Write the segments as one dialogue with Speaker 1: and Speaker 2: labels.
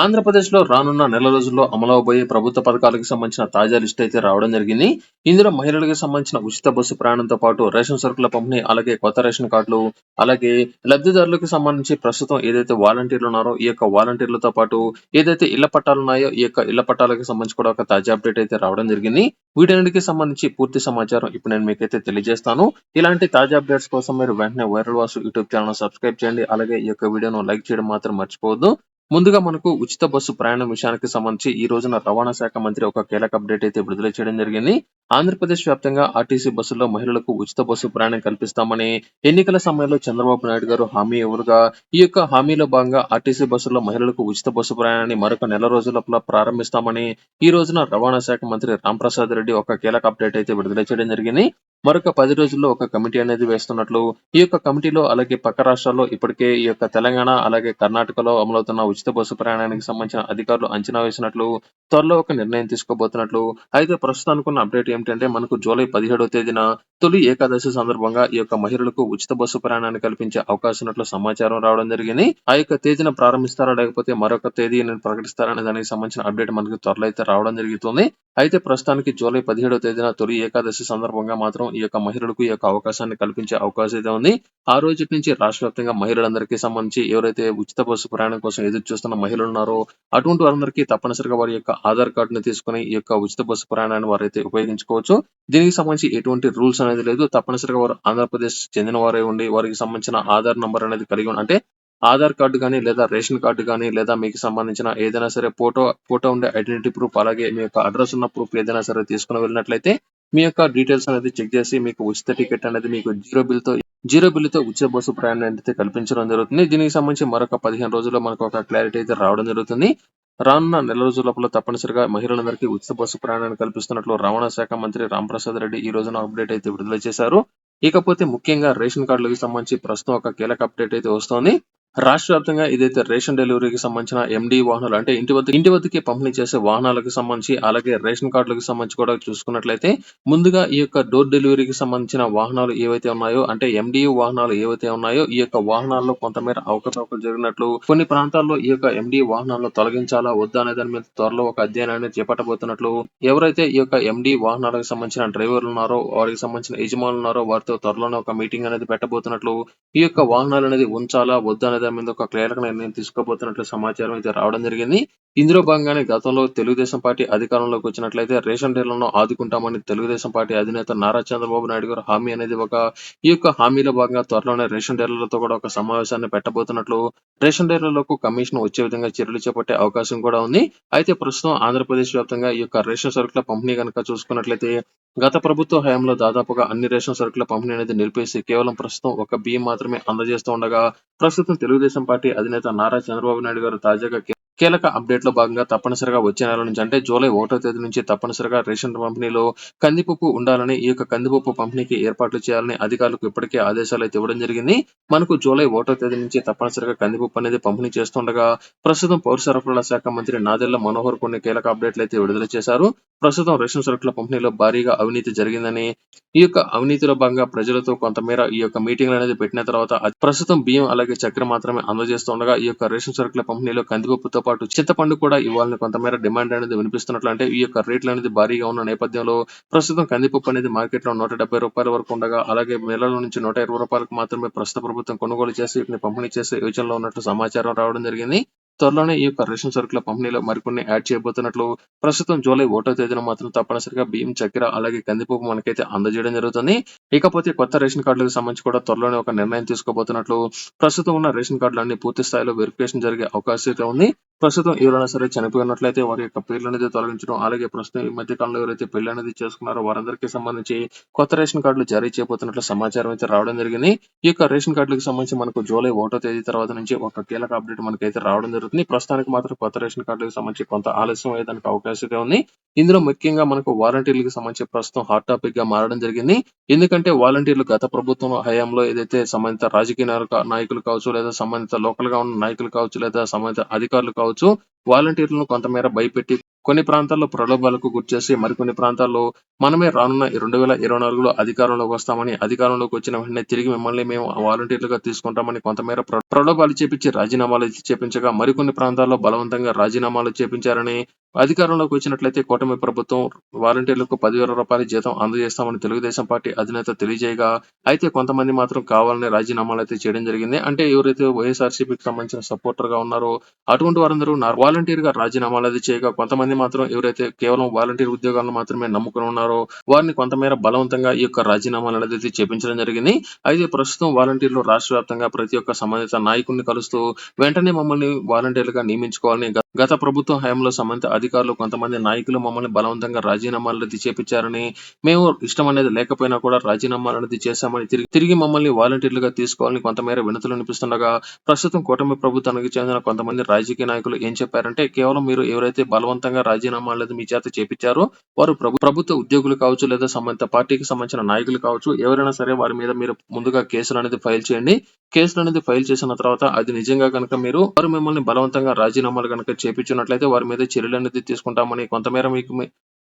Speaker 1: ఆంధ్రప్రదేశ్లో రానున్న నెల రోజుల్లో అమలవబోయే ప్రభుత్వ పథకాలకు సంబంధించిన తాజా లిస్ట్ అయితే రావడం జరిగింది ఇందులో మహిళలకు సంబంధించిన ఉచిత బస్సు ప్రయాణంతో పాటు రేషన్ సరుకుల పంపిణీ అలాగే కొత్త రేషన్ కార్డులు అలాగే లబ్ధిదారులకు సంబంధించి ప్రస్తుతం ఏదైతే వాలంటీర్లు ఉన్నారో ఈ యొక్క వాలంటీర్లతో పాటు ఏదైతే ఇళ్ల పట్టాలు ఉన్నాయో ఈ యొక్క ఇళ్ల పట్టాలకు సంబంధించి కూడా ఒక తాజా అప్డేట్ అయితే రావడం జరిగింది వీటన్నిటికి సంబంధించి పూర్తి సమాచారం ఇప్పుడు నేను మీకైతే తెలియజేస్తాను ఇలాంటి తాజా అప్డేట్స్ కోసం మీరు వెంటనే viral Vasu YouTube channel subscribe చేయండి అలాగే ఈ యొక్క వీడియోను లైక్ చేయడం మాత్రం మర్చిపోవద్దు ముందుగా మనకు ఉచిత బస్సు ప్రయాణం విషయానికి సంబంధించి ఈ రోజున రవాణా శాఖ మంత్రి ఒక కీలక అప్డేట్ అయితే విడుదల చేయడం జరిగింది ఆంధ్రప్రదేశ్ వ్యాప్తంగా ఆర్టీసీ బస్సుల్లో మహిళలకు ఉచిత బస్సు ప్రయాణం కల్పిస్తామని ఎన్నికల సమయంలో చంద్రబాబు నాయుడు గారు హామీ ఇవ్వగా ఈ యొక్క హామీలో భాగంగా ఆర్టీసీ బస్సుల్లో మహిళలకు ఉచిత బస్సు ప్రయాణాన్ని మరొక నెల రోజుల ప్రారంభిస్తామని ఈ రోజున రవాణా శాఖ మంత్రి రాంప్రసాద్ రెడ్డి ఒక కీలక అప్డేట్ అయితే విడుదల చేయడం జరిగింది మరొక పది రోజుల్లో ఒక కమిటీ అనేది వేస్తున్నట్లు ఈ యొక్క కమిటీలో అలాగే పక్క రాష్ట్రాల్లో ఇప్పటికే ఈ యొక్క తెలంగాణ అలాగే కర్ణాటకలో అమలవుతున్న ఉచిత బస్సు ప్రయాణానికి సంబంధించిన అధికారులు అంచనా వేసినట్లు త్వరలో ఒక నిర్ణయం తీసుకోబోతున్నట్లు అయితే ప్రస్తుతానికి ఉన్న అప్డేట్ ఏమిటంటే మనకు జూలై పదిహేడవ తేదీన తొలి ఏకాదశి సందర్భంగా ఈ యొక్క మహిళలకు ఉచిత బస్సు ప్రయాణాన్ని కల్పించే అవకాశం ఉన్నట్లు సమాచారం రావడం జరిగింది ఆ యొక్క తేదీన ప్రారంభిస్తారా లేకపోతే మరొక తేదీ అనే దానికి సంబంధించిన అప్డేట్ మనకి త్వరలో అయితే రావడం జరుగుతుంది అయితే ప్రస్తుతానికి జూలై పదిహేడవ తేదీన తొలి ఏకాదశి సందర్భంగా మాత్రం ఈ యొక్క మహిళలకు ఈ యొక్క అవకాశాన్ని కల్పించే అవకాశం అయితే ఉంది ఆ రోజు నుంచి రాష్ట్ర వ్యాప్తంగా మహిళలందరికీ సంబంధించి ఎవరైతే ఉచిత బస్సు ప్రయాణం కోసం ఎదురు చూస్తున్న మహిళలు ఉన్నారో అటువంటి వారందరికీ తప్పనిసరిగా వారి యొక్క ఆధార్ కార్డును తీసుకుని ఈ యొక్క ఉచిత బస్సు ప్రయాణాన్ని వారైతే ఉపయోగించుకోవచ్చు దీనికి సంబంధించి ఎటువంటి రూల్స్ అనేది లేదు తప్పనిసరిగా వారు ఆంధ్రప్రదేశ్ చెందిన వారే ఉండి వారికి సంబంధించిన ఆధార్ నంబర్ అనేది కలిగి ఉంటే ఆధార్ కార్డు కానీ లేదా రేషన్ కార్డు కానీ లేదా మీకు సంబంధించిన ఏదైనా సరే ఫోటో ఫోటో ఉండే ఐడెంటిటీ ప్రూఫ్ అలాగే మీ యొక్క అడ్రస్ ఉన్న ప్రూఫ్ ఏదైనా సరే తీసుకుని వెళ్ళినట్లయితే మీ యొక్క డీటెయిల్స్ అనేది చెక్ చేసి మీకు ఉచిత టికెట్ అనేది మీకు జీరో బిల్తో జీరో బిల్లుతో ఉచిత బస్సు ప్రయాణం అయితే కల్పించడం జరుగుతుంది దీనికి సంబంధించి మరొక పదిహేను రోజుల్లో మనకు ఒక క్లారిటీ అయితే రావడం జరుగుతుంది రానున్న నెల రోజుల లోపల తప్పనిసరిగా మహిళలందరికీ ఉచిత బస్సు ప్రయాణాన్ని కల్పిస్తున్నట్లు రవాణా శాఖ మంత్రి రాంప్రసాద్ రెడ్డి ఈ రోజున అప్డేట్ అయితే విడుదల చేశారు ఇకపోతే ముఖ్యంగా రేషన్ కార్డులకు సంబంధించి ప్రస్తుతం ఒక కీలక అప్డేట్ అయితే వస్తోంది రాష్ట్ర వ్యాప్తంగా ఇదైతే రేషన్ డెలివరీకి సంబంధించిన ఎండి వాహనాలు అంటే ఇంటి వద్ద ఇంటి వద్దకి పంపిణీ చేసే వాహనాలకు సంబంధించి అలాగే రేషన్ కార్డులకు సంబంధించి కూడా చూసుకున్నట్లయితే ముందుగా ఈ యొక్క డోర్ డెలివరీకి సంబంధించిన వాహనాలు ఏవైతే ఉన్నాయో అంటే ఎండియు వాహనాలు ఏవైతే ఉన్నాయో ఈ యొక్క వాహనాల్లో కొంతమేర అవకతవకలు జరిగినట్లు కొన్ని ప్రాంతాల్లో ఈ యొక్క ఎండి వాహనాలను తొలగించాలా వద్దా అనే దాని మీద త్వరలో ఒక అధ్యయనాన్ని చేపట్టబోతున్నట్లు ఎవరైతే ఈ యొక్క ఎండి వాహనాలకు సంబంధించిన డ్రైవర్లు ఉన్నారో వారికి సంబంధించిన యజమానులు ఉన్నారో వారితో త్వరలోనే ఒక మీటింగ్ అనేది పెట్టబోతున్నట్లు ఈ యొక్క వాహనాలు అనేది ఉంచాలా వద్దా హోదా మీద ఒక క్లియర్గా నిర్ణయం తీసుకోబోతున్నట్లు సమాచారం అయితే రావడం జరిగింది ఇందులో భాగంగానే గతంలో తెలుగుదేశం పార్టీ అధికారంలోకి వచ్చినట్లయితే రేషన్ డీలర్లను ఆదుకుంటామని తెలుగుదేశం పార్టీ అధినేత నారా చంద్రబాబు నాయుడు గారు హామీ అనేది ఒక ఈ యొక్క హామీలో భాగంగా త్వరలోనే రేషన్ డీలర్లతో కూడా ఒక సమావేశాన్ని పెట్టబోతున్నట్లు రేషన్ డీలర్లకు కమిషన్ వచ్చే విధంగా చర్యలు చేపట్టే అవకాశం కూడా ఉంది అయితే ప్రస్తుతం ఆంధ్రప్రదేశ్ వ్యాప్తంగా ఈ యొక్క రేషన్ సరుకుల పంపిణీ కనుక చూసుకున్నట్లయితే గత ప్రభుత్వ హయాంలో దాదాపుగా అన్ని రేషన్ సరుకుల పంపిణీ అనేది నిలిపేసి కేవలం ప్రస్తుతం ఒక బియ్యం మాత్రమే అందజేస్తూ ఉండగా ప్రస్తుతం తెలుగుదేశం పార్టీ అధినేత నారా చంద్రబాబు నాయుడు గారు తాజాగా కీలక అప్డేట్ లో భాగంగా తప్పనిసరిగా వచ్చే నెల నుంచి అంటే జూలై ఒకటో తేదీ నుంచి తప్పనిసరిగా రేషన్ పంపిణీలో కందిపప్పు ఉండాలని ఈ యొక్క కందిపప్పు పంపిణీకి ఏర్పాట్లు చేయాలని అధికారులకు ఇప్పటికే ఆదేశాలు అయితే ఇవ్వడం జరిగింది మనకు జూలై ఒకటో తేదీ నుంచి తప్పనిసరిగా కందిపప్పు అనేది పంపిణీ చేస్తుండగా ప్రస్తుతం పౌర సరఫరాల శాఖ మంత్రి నాదెల్ల మనోహర్ కొన్ని కీలక అప్డేట్లు అయితే విడుదల చేశారు ప్రస్తుతం రేషన్ సరుకుల పంపిణీలో భారీగా అవినీతి జరిగిందని ఈ యొక్క అవినీతిలో భాగంగా ప్రజలతో కొంతమేర ఈ యొక్క మీటింగ్ అనేది పెట్టిన తర్వాత ప్రస్తుతం బియ్యం అలాగే చక్కెర మాత్రమే అందజేస్తుండగా ఈ యొక్క రేషన్ సరుకుల పంపిణీలో కందిపప్పుతో పాటు చింతపండు కూడా ఇవ్వాలని కొంతమేర డిమాండ్ అనేది వినిపిస్తున్నట్లు అంటే ఈ యొక్క రేట్లు అనేది భారీగా ఉన్న నేపథ్యంలో ప్రస్తుతం కందిపప్పు అనేది మార్కెట్ లో నూట డెబ్బై రూపాయల వరకు ఉండగా అలాగే మేళల నుంచి నూట ఇరవై రూపాయలకు మాత్రమే ప్రస్తుత ప్రభుత్వం కొనుగోలు చేసి వీటిని పంపిణీ చేసే యోచనలో ఉన్నట్లు సమాచారం రావడం జరిగింది త్వరలోనే ఈ యొక్క రేషన్ సరుకుల పంపిణీలో మరికొన్ని యాడ్ చేయబోతున్నట్లు ప్రస్తుతం జూలై ఒకటో తేదీన మాత్రం తప్పనిసరిగా బియ్యం చక్కెర అలాగే కందిపప్పు మనకైతే అందజేయడం జరుగుతుంది ఇకపోతే కొత్త రేషన్ కార్డులకు సంబంధించి కూడా త్వరలోనే ఒక నిర్ణయం తీసుకోబోతున్నట్లు ప్రస్తుతం ఉన్న రేషన్ కార్డులన్నీ పూర్తి స్థాయిలో వెరిఫికేషన్ జరిగే అవకాశం ఉంది ప్రస్తుతం ఎవరైనా సరే చనిపోయినట్లయితే వారి యొక్క పేర్లు అనేది తొలగించడం అలాగే ప్రస్తుతం ఈ మధ్య కాలంలో ఎవరైతే పెళ్లి అనేది చేసుకున్నారో వారందరికీ సంబంధించి కొత్త రేషన్ కార్డులు జారీ చేయబోతున్నట్లు సమాచారం అయితే రావడం జరిగింది ఈ యొక్క రేషన్ కార్డులకు సంబంధించి మనకు జూలై ఒకటో తేదీ తర్వాత నుంచి ఒక కీలక అప్డేట్ మనకైతే రావడం జరుగుతుంది ప్రస్తుతానికి మాత్రం కొత్త రేషన్ కార్డులకు సంబంధించి కొంత ఆలస్యం అయ్యేదానికి అవకాశం ఉంది ఇందులో ముఖ్యంగా మనకు వాలంటీర్లకు సంబంధించి ప్రస్తుతం హాట్ టాపిక్ గా మారడం జరిగింది ఎందుకంటే వాలంటీర్లు గత ప్రభుత్వం హయాంలో ఏదైతే సంబంధిత రాజకీయ నాయకులు కావచ్చు లేదా సంబంధిత లోకల్ గా ఉన్న నాయకులు కావచ్చు లేదా సంబంధిత అధికారులు కావచ్చు కావచ్చు వాలంటీర్లను కొంతమేర భయపెట్టి కొన్ని ప్రాంతాల్లో ప్రలోభాలకు గురిచేసి మరికొన్ని ప్రాంతాల్లో మనమే రానున్న రెండు వేల ఇరవై నాలుగులో అధికారంలోకి వస్తామని అధికారంలోకి వచ్చిన వెంటనే తిరిగి మిమ్మల్ని మేము వాలంటీర్లుగా తీసుకుంటామని కొంతమేర ప్రలోభాలు చేపించి రాజీనామాలు చేపించగా మరికొన్ని ప్రాంతాల్లో బలవంతంగా రాజీనామాలు చేపించారని అధికారంలోకి వచ్చినట్లయితే కూటమి ప్రభుత్వం వాలంటీర్లకు పదివేల రూపాయల జీతం అందజేస్తామని తెలుగుదేశం పార్టీ అధినేత తెలియజేయగా అయితే కొంతమంది మాత్రం కావాలని రాజీనామాలు అయితే చేయడం జరిగింది అంటే ఎవరైతే వైఎస్ఆర్సీపీకి సంబంధించిన సపోర్టర్ గా ఉన్నారో అటువంటి వారందరూ వాలంటీర్ గా రాజీనామాలు అయితే చేయగా కొంతమంది మాత్రం ఎవరైతే కేవలం వాలంటీర్ ఉద్యోగాలను మాత్రమే నమ్ముకుని ఉన్నారు ఉన్నారో వారిని కొంతమేర బలవంతంగా ఈ యొక్క రాజీనామాలు అనేది చేపించడం జరిగింది అయితే ప్రస్తుతం వాలంటీర్లు రాష్ట్ర వ్యాప్తంగా ప్రతి ఒక్క సంబంధిత నాయకుడిని కలుస్తూ వెంటనే మమ్మల్ని వాలంటీర్లుగా నియమించుకోవాలని గత ప్రభుత్వ హయాంలో సంబంధిత అధికారులు కొంతమంది నాయకులు మమ్మల్ని బలవంతంగా రాజీనామాలు అనేది చేపించారని మేము ఇష్టం అనేది లేకపోయినా కూడా రాజీనామాలు అనేది చేశామని తిరిగి తిరిగి మమ్మల్ని వాలంటీర్లుగా తీసుకోవాలని కొంతమేర వినతులు అనిపిస్తుండగా ప్రస్తుతం కూటమి ప్రభుత్వానికి చెందిన కొంతమంది రాజకీయ నాయకులు ఏం చెప్పారంటే కేవలం మీరు ఎవరైతే బలవంతంగా రాజీనామాలు మీ చేత చేపించారో వారు ప్రభుత్వ ఉద్యోగ ఉద్యోగులు కావచ్చు లేదా సంబంధిత పార్టీకి సంబంధించిన నాయకులు కావచ్చు ఎవరైనా సరే వారి మీద మీరు ముందుగా కేసులు అనేది ఫైల్ చేయండి కేసులు అనేది ఫైల్ చేసిన తర్వాత అది నిజంగా కనుక మీరు వారు మిమ్మల్ని బలవంతంగా రాజీనామాలు కనుక చేపించినట్లయితే వారి మీద చర్యలు అనేది తీసుకుంటామని కొంతమేర మీకు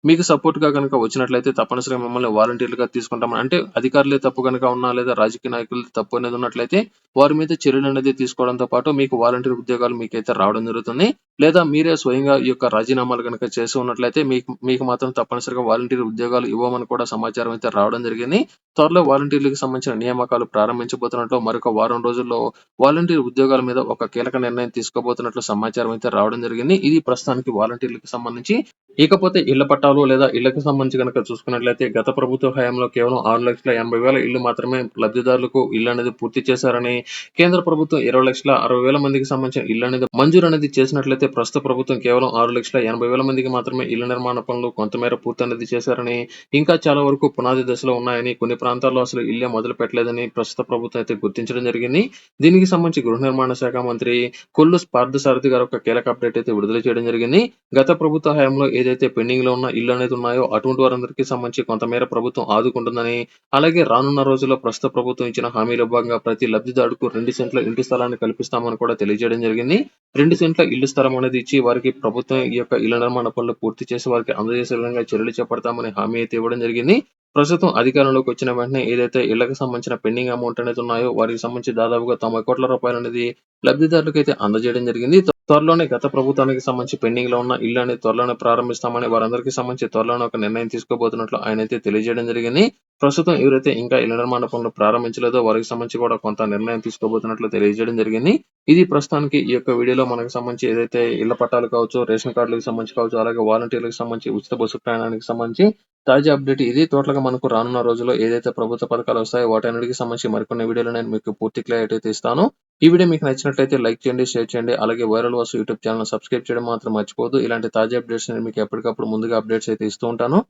Speaker 1: మీకు సపోర్ట్‌గా గనుక వచ్చినట్లయితే తప్పనిసరిగా మిమ్మల్ని వాలంటీర్‌లుగా తీసుకుంటామని అంటే అధికారులే తప్పు గనుక ఉన్నా లేదా రాజకీయ నాయకులు తప్పు అనేది ఉన్నట్లయితే వారి మీద చర్యలు అనేది తీసుకోవడంతో పాటు మీకు వాలంటీర్ ఉద్యోగాలు మీకైతే రావడం జరుగుతుంది లేదా మీరే స్వయంగా ఈ యొక్క రాజీనామాలు కనుక చేసి ఉన్నట్లయితే మీకు మీకు మాత్రం తప్పనిసరిగా వాలంటీర్ ఉద్యోగాలు ఇవ్వమని కూడా సమాచారం అయితే రావడం జరిగింది త్వరలో వాలంటీర్లకు సంబంధించిన నియామకాలు ప్రారంభించబోతున్నట్లు మరొక వారం రోజుల్లో వాలంటీర్ ఉద్యోగాల మీద ఒక కీలక నిర్ణయం తీసుకోబోతున్నట్లు సమాచారం అయితే రావడం జరిగింది ఇది ప్రస్తుతానికి వాలంటీర్లకు సంబంధించి ఇకపోతే ఇళ్ల పట్టాలు లేదా ఇళ్లకు సంబంధించి కనుక చూసుకున్నట్లయితే గత ప్రభుత్వ హయాంలో కేవలం ఆరు లక్షల ఎనభై వేల ఇళ్లు మాత్రమే లబ్ధిదారులకు ఇల్లు అనేది పూర్తి చేశారని కేంద్ర ప్రభుత్వం ఇరవై లక్షల అరవై వేల మందికి సంబంధించిన ఇల్లు అనేది మంజూరు అనేది చేసినట్లయితే ప్రస్తుత ప్రభుత్వం కేవలం ఆరు లక్షల ఎనభై వేల మందికి మాత్రమే ఇళ్ల నిర్మాణ పనులు కొంతమేర పూర్తి అనేది చేశారని ఇంకా చాలా వరకు పునాది దశలో ఉన్నాయని కొన్ని ప్రాంతాల్లో అసలు ఇల్లే మొదలు పెట్టలేదని ప్రస్తుత ప్రభుత్వం అయితే గుర్తించడం జరిగింది దీనికి సంబంధించి గృహ నిర్మాణ శాఖ మంత్రి కొల్లు సారథి గారు ఒక కీలక అప్డేట్ అయితే విడుదల చేయడం జరిగింది గత ప్రభుత్వ హయాంలో ఏదైతే పెండింగ్ లో ఉన్న ఇల్లు అనేది ఉన్నాయో అటువంటి వారందరికీ సంబంధించి కొంతమేర ప్రభుత్వం ఆదుకుంటుందని అలాగే రానున్న రోజుల్లో ప్రస్తుత ప్రభుత్వం ఇచ్చిన హామీల భాగంగా ప్రతి లబ్ధిదారుకు రెండు సెంట్ల ఇంటి స్థలాన్ని కల్పిస్తామని కూడా తెలియజేయడం జరిగింది రెండు సెంట్ల ఇల్లు స్థలం అనేది ఇచ్చి వారికి ప్రభుత్వం ఈ యొక్క ఇళ్ల నిర్మాణ పనులు పూర్తి చేసి వారికి అందజేసే విధంగా చర్యలు చేపడతామని హామీ అయితే ఇవ్వడం జరిగింది ప్రస్తుతం అధికారంలోకి వచ్చిన వెంటనే ఏదైతే ఇళ్లకు సంబంధించిన పెండింగ్ అమౌంట్ అనేది ఉన్నాయో వారికి సంబంధించి దాదాపుగా తొంభై కోట్ల రూపాయలు అనేది లబ్ధిదారులకు అయితే అందజేయడం జరిగింది త్వరలోనే గత ప్రభుత్వానికి సంబంధించి పెండింగ్ లో ఉన్న ఇల్లు అనేది త్వరలోనే ప్రారంభిస్తామని వారందరికీ సంబంధించి త్వరలోనే ఒక నిర్ణయం తీసుకోబోతున్నట్లు ఆయన అయితే తెలియజేయడం జరిగింది ప్రస్తుతం ఎవరైతే ఇంకా ఇళ్ల నిర్మాణ పనులు ప్రారంభించలేదో వారికి సంబంధించి కూడా కొంత నిర్ణయం తీసుకోబోతున్నట్లు తెలియజేయడం జరిగింది ఇది ప్రస్తుతానికి ఈ యొక్క వీడియోలో మనకు సంబంధించి ఏదైతే ఇళ్ల పట్టాలు కావచ్చు రేషన్ కార్డులకు సంబంధించి కావచ్చు అలాగే వాలంటీర్లకు సంబంధించి ఉచిత బస్సు ప్రయాణానికి సంబంధించి తాజా అప్డేట్ ఇది టోటల్గా మనకు రానున్న రోజుల్లో ఏదైతే ప్రభుత్వ పథకాలు వస్తాయో వాటన్నిటికి సంబంధించి మరికొన్ని వీడియోలు నేను మీకు పూర్తి క్లారిటీ అయితే ఇస్తాను ఈ వీడియో మీకు నచ్చినట్లయితే లైక్ చేయండి షేర్ చేయండి అలాగే viral Vasu YouTube channel subscribe చేయడం మాత్రం మర్చిపోదు ఇలాంటి తాజా అప్డేట్స్ నేను మీకు ఎప్పటికప్పుడు ముందుగా అప్డేట్స్ అయితే ఇస్తూ ఉంటాను